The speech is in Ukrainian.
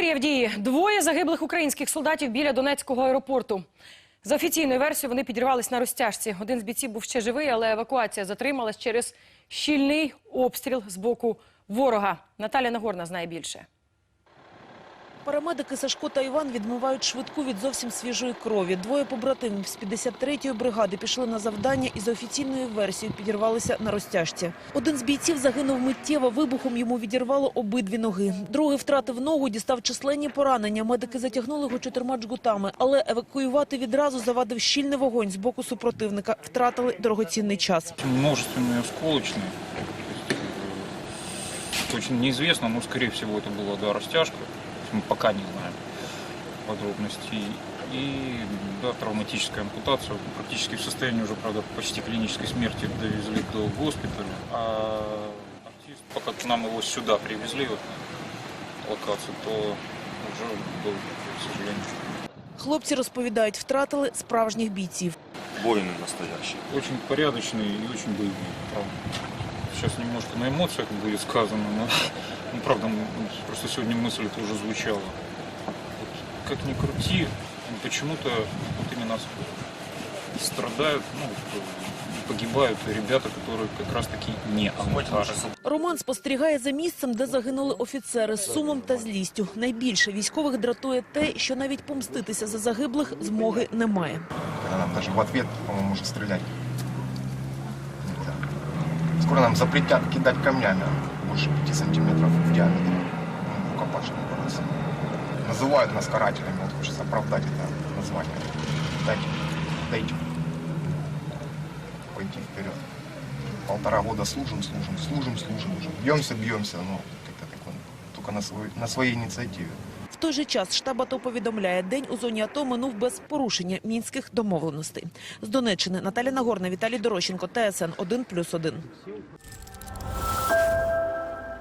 Тихомирія в дії. Двоє загиблих українських солдатів біля Донецького аеропорту. За офіційною версією, вони підірвались на розтяжці. Один з бійців був ще живий, але евакуація затрималась через щільний обстріл з боку ворога. Наталя Нагорна знає більше. Парамедики Сашко та Іван відмивають швидку від зовсім свіжої крові. Двоє побратимів з 53-ї бригади пішли на завдання і за офіційною версією підірвалися на розтяжці. Один з бійців загинув миттєво, вибухом йому відірвало обидві ноги. Другий втратив ногу, дістав численні поранення. Медики затягнули його чотирма джгутами, але евакуювати відразу завадив щільний вогонь з боку супротивника. Втратили дорогоцінний час. множественные осколочные. То есть, э, Очень неизвестно, но скорее всего это была да, растяжка. То есть Мы пока не знаем подробностей. И да, травматическая ампутация. Вот Практически в состоянии уже, правда, почти клинической смерти довезли до госпиталя. А артист, пока к нам его сюда привезли, вот, на локацию, то уже был, к сожалению. Хлопці розповідають, втратили справжніх бійців. Воины настоящие. Очень порядочный и очень боевой. Правда. Сейчас немножко на эмоциях будет сказано, но ну, правда, м, просто сегодня мысль это уже звучала. Вот, как ни крути, почему-то вот именно с- страдают, ну, вот, э, погибают ребята, которые как раз таки не амбутажи. Роман спостерігає за місцем, де загинули офіцери з сумом та злістю. Найбільше військових дратує те, що навіть помститися за загиблих змоги немає. когда нам даже в ответ, по-моему, уже стрелять нельзя. Скоро нам запретят кидать камнями больше 5 сантиметров диаметре. Ну, бороться. Называют нас карателями, вот хочется оправдать это название. Дайте, дайте. Пойти вперед. Полтора года служим, служим, служим, служим уже. Бьемся, бьемся, но как-то так он, только на, свой, на своей инициативе. В той же час штаб АТО повідомляє, день у зоні АТО минув без порушення мінських домовленостей. З Донеччини Наталя Нагорна, Віталій Дорощенко, ТСН 1+,1.